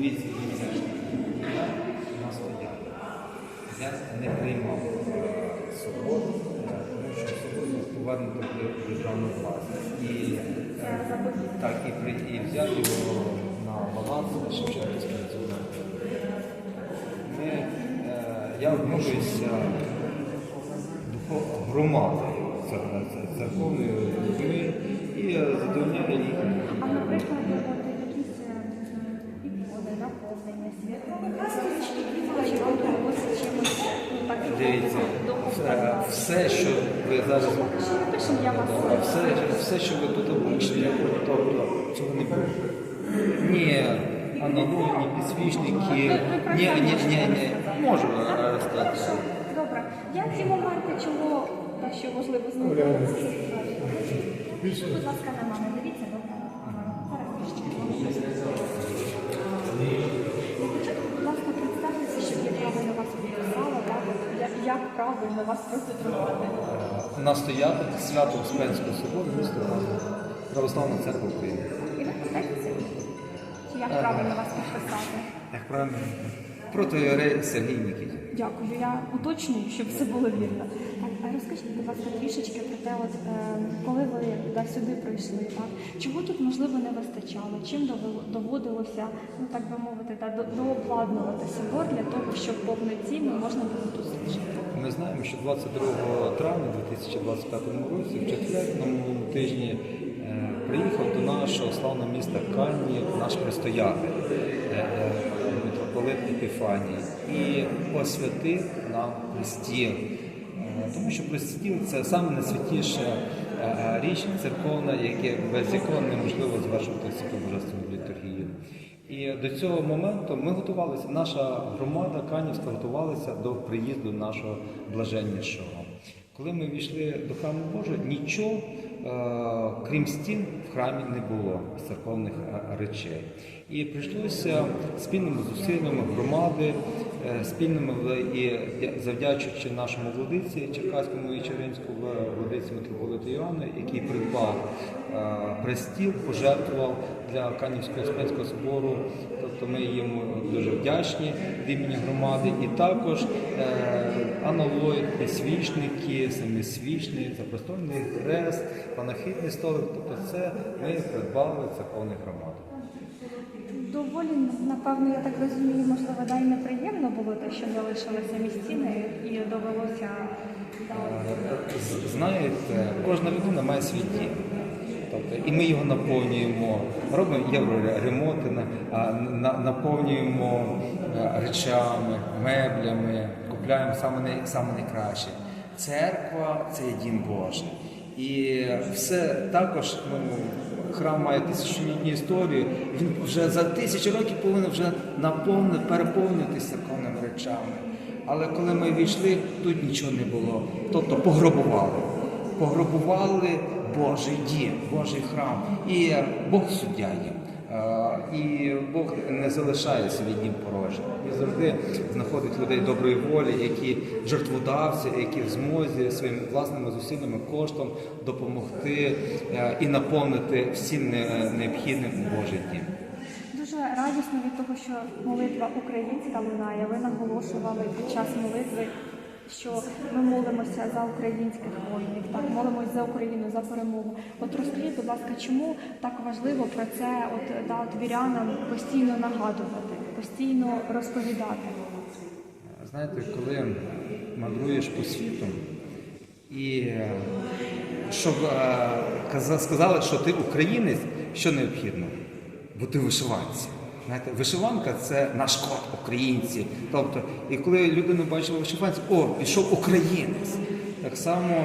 Дивіться, дивіться. Я настояв. Я не приймав свободу, тому що свободу повернуто в державну власність. І, взяти його на баланс Шевченківського національного. Е, я духов- громадою цер- цер- церковною і задовольняю їх. А наприклад, от якісь е, не знаю, підводи, наповнення, світло, свічки, чи ось чимось ну, так Дивіться, все, що ви зараз все, все, що ви тут обучили, тобто цього не було. Ні аналогії, ні підсвічники, ні, ні, ні, ні, можу сказати. Добре. Я ці моменти, чого так що важливо знати. Будь ласка, на мене, дивіться, добре. Зараз трішечки. Спочатку, будь ласка, представтеся, щоб я правильно вас підписала, так? от я- Як правильно вас процитувати. Настояти свято Успенського собору місто Православна церква України. І ви представтеся? Чи як правильно вас підписати? Як правильно? Протоіерей Сергій Нікітін. Дякую, я уточнюю, щоб все було вірно. А розкажіть, будь ласка, трішечки про те, от, е, коли ви да, сюди прийшли, так? чого тут можливо не вистачало? Чим довело- доводилося, ну так би мовити, да, до- дообладнувати собор для того, щоб повноцінно можна було тут служити? Ми знаємо, що 22 травня 2025 році, в четвер, на минулому тижні, е, приїхав до нашого славного міста Кані наш предстоятель, е, е, митрополит Епіфаній, і посвятив нам престіл. Е, Тому що престіл це саме найсвятіша е, е, річ церковна, без якого неможливо звершувати святу божественну літургію. І до цього моменту ми готувалися, наша громада Канівська готувалася до приїзду нашого блаженнішого. Коли ми війшли до храму Божого, нічого, е, крім стін, в храмі не було церковних е, речей. І прийшлося спільними зусиллями громади, спільними і завдячуючи нашому владиці Черкаському і Черинському владиці митрополиту Іоанну, який придбав е, престіл, пожертвував для Канівського Успенського собору. Тобто ми йому дуже вдячні від імені громади. І також е, аналої, свічники, самі свічник, запростольний хрест, панахидний столик. Тобто це ми придбали церковних громад. Доволі, напевно, я так розумію, можливо, да, і неприємно було те, що залишилися містіни і довелося. Знаєте, кожна людина має свій дім. Тобто, і ми його наповнюємо, робимо євроремонти, на- на- наповнюємо е, речами, меблями, купляємо саме найкраще. Церква це є дім Божий. І все також ну, храм має тисячолітню історію. Він вже за тисячу років повинен вже наповнити, переповнитися коними речами. Але коли ми війшли, тут нічого не було. Тобто пограбували. Пограбували Божий дім, Божий храм. І Бог суддя їм. І Бог не залишає свій дім порожнім. Він завжди знаходить людей доброї волі, які жертводавці, які в змозі своїми власними зусиллями, коштом допомогти е, і наповнити всім не- необхідним Божий дім. Дуже радісно від того, що молитва українська лунає. Ви наголошували під час молитви, що ми молимося за українських воїнів, так молимося за Україну, за перемогу. От розкажіть, будь ласка, чому так важливо про це от, да, от вірянам постійно нагадувати, постійно розповідати? Знаєте, коли мандруєш по світу і е, щоб е, сказали, що ти українець, що необхідно? Бути вишиванці. Знаєте, вишиванка це наш код українці. Тобто, і коли людина бачила вишиванці, о, пішов українець. Так само,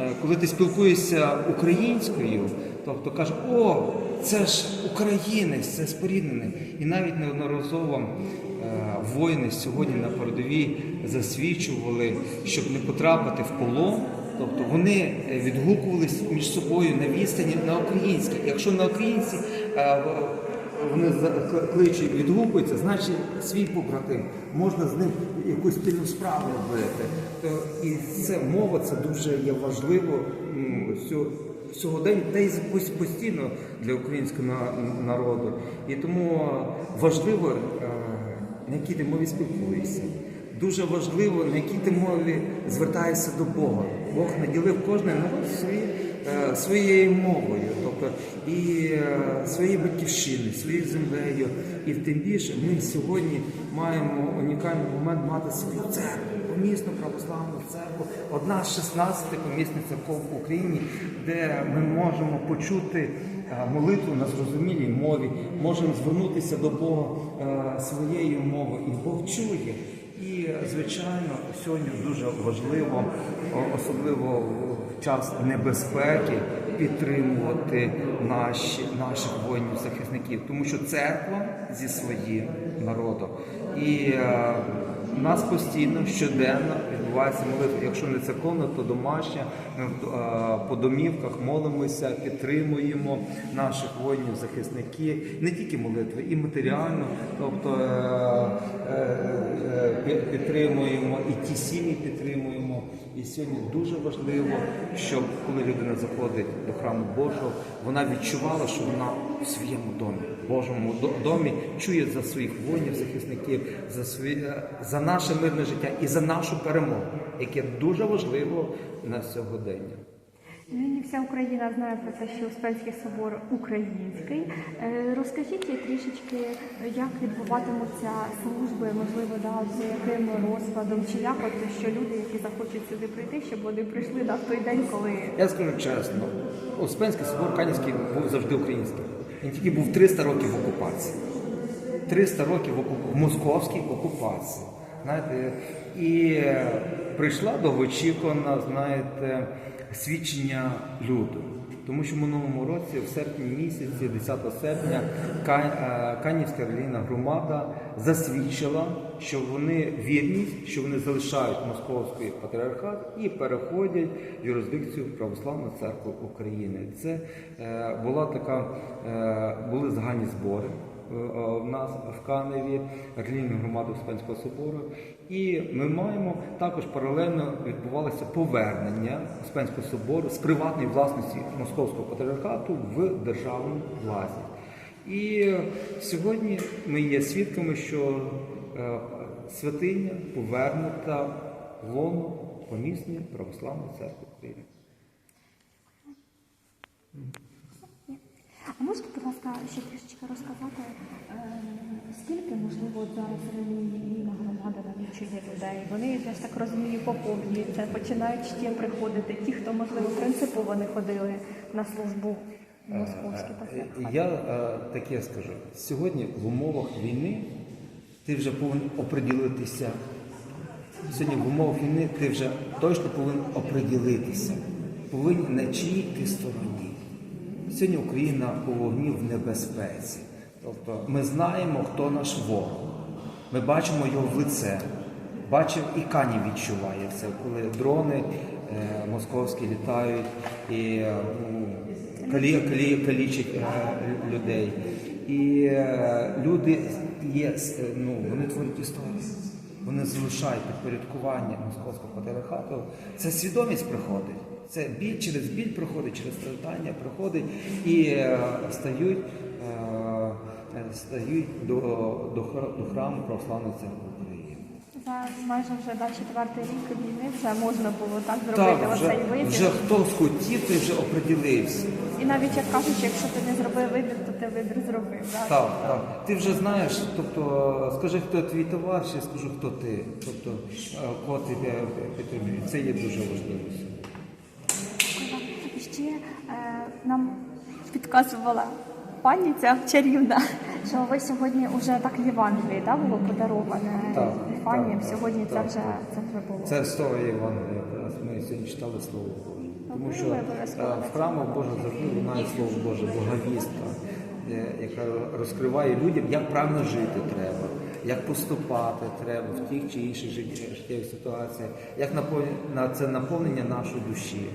е, коли ти спілкуєшся українською, тобто каже, о, це ж українець, це споріднений. І навіть неодноразово е, воїни сьогодні на передовій засвідчували, щоб не потрапити в полон. Тобто вони е, відгукувались між собою на відстані на українській. Якщо на українці вони кличуть, відгукуються, значить свій побратим, можна з ним якусь спільну справу робити. І це мова це дуже є важливо сьогодні, цю- та й постійно для українського на- народу. І тому важливо, е, на якій ти мові спілкуєшся. Дуже важливо, на якій ти мові звертаєшся до Бога. Бог наділив народ свої, е, своєю мовою, тобто і е, своєю батьківщиною, своєю землею. І тим більше ми сьогодні маємо унікальний момент мати свою церкву, помісну православну церкву, одна з 16 помісних церков в Україні, де ми можемо почути е, молитву на зрозумілій мові, можемо звернутися до Бога своєю мовою, і Бог чує. І, звичайно, сьогодні дуже важливо, особливо час небезпеки, підтримувати наші, наших воїнів-захисників, тому що церква зі своїм народом. І е, нас постійно щоденно відбувається молитва. Якщо не церковна, то домашня. Е, по домівках молимося, підтримуємо наших воїнів, захисників, не тільки молитви, і матеріально, тобто е, е, е, підтримуємо і ті сім'ї підтримуємо. І сьогодні дуже важливо, щоб коли людина заходить до храму Божого, вона відчувала, що вона в своєму домі, Божому домі, чує за своїх воїнів, захисників, за свої за наше мирне життя і за нашу перемогу, яке дуже важливо на сьогодення. Нині вся Україна знає про те, що Успенський собор український. Е, Розкажіть трішечки, як відбуватимуться служби, можливо, да, за яким розкладом, чи як от, що люди, які захочуть сюди прийти, щоб вони прийшли да, в той день, коли Я скажу чесно, Успенський собор Канівський був завжди українським. Він тільки був 300 років в окупації. 300 років в московській окупації. Знаєте, і е, прийшла довгоочікувана, знаєте, свідчення люду. Тому що в минулому році, в серпні місяці, 10 серпня, е, Канівська релігійна громада засвідчила, що вони вірні, що вони залишають московський патріархат і переходять в юрисдикцію Православної церкви України. Це е, була така, були загальні збори в нас в Каневі, релігійної громади Успенського собору. І ми маємо також паралельно відбувалося повернення Успенського собору з приватної власності Московського патріархату в державну власність. І сьогодні ми є свідками, що е, святиня повернута в лоно помісної православної церкви України. А можете, будь ласка, ще трішечки розказати, е, скільки, можливо, зараз релігійна громада налічує людей? Вони, я ж так розумію, поповнюються, починають ще приходити. Ті, хто, можливо, принципово не ходили на службу в московський. Я е, таке скажу: сьогодні в умовах війни ти вже повинен оприділитися. Сьогодні в умовах війни ти вже точно повинен оприділитися, повинен на чиїй ти стороні. Сьогодні Україна по вогні в небезпеці. Тобто ми знаємо, хто наш ворог. Ми бачимо його в лице. Бачив і Кані відчуває це, коли дрони е, московські літають і е, калі, калі, калічать е, людей. І е, люди є, е, ну, вони творять історію. Вони залишають підпорядкування московського патріархату. Це свідомість приходить. Це біль через біль проходить, через страждання проходить і е, стають, е, стають до, до, до храму Православної церкви України. Майже вже да, четвертий рік війни вже можна було так зробити Так, оцей вибір. вже хто схотів, той вже оприділився. І навіть як кажуть, якщо ти не зробив вибір, то ти вибір зробив. Да? Так, так. Ти вже знаєш, тобто скажи, хто твій товариш, я скажу, хто ти. Тобто, е, кого ти підтримуєш. Це є дуже важливо. Підказувала пані ця чарівна, що ви сьогодні вже так Євангеліє да, було подароване Так, Ефанієм. так, Сьогодні так, це вже так. це вже було. Це історія Євангелія. Ми сьогодні читали Слово Боже. Тому що е, в храмах Божа завжди лунає Слово Боже, благовістка, е, яка розкриває людям, як правильно жити треба, як поступати треба в тих чи інших життєвих ситуаціях, як наповнення, це наповнення нашої душі.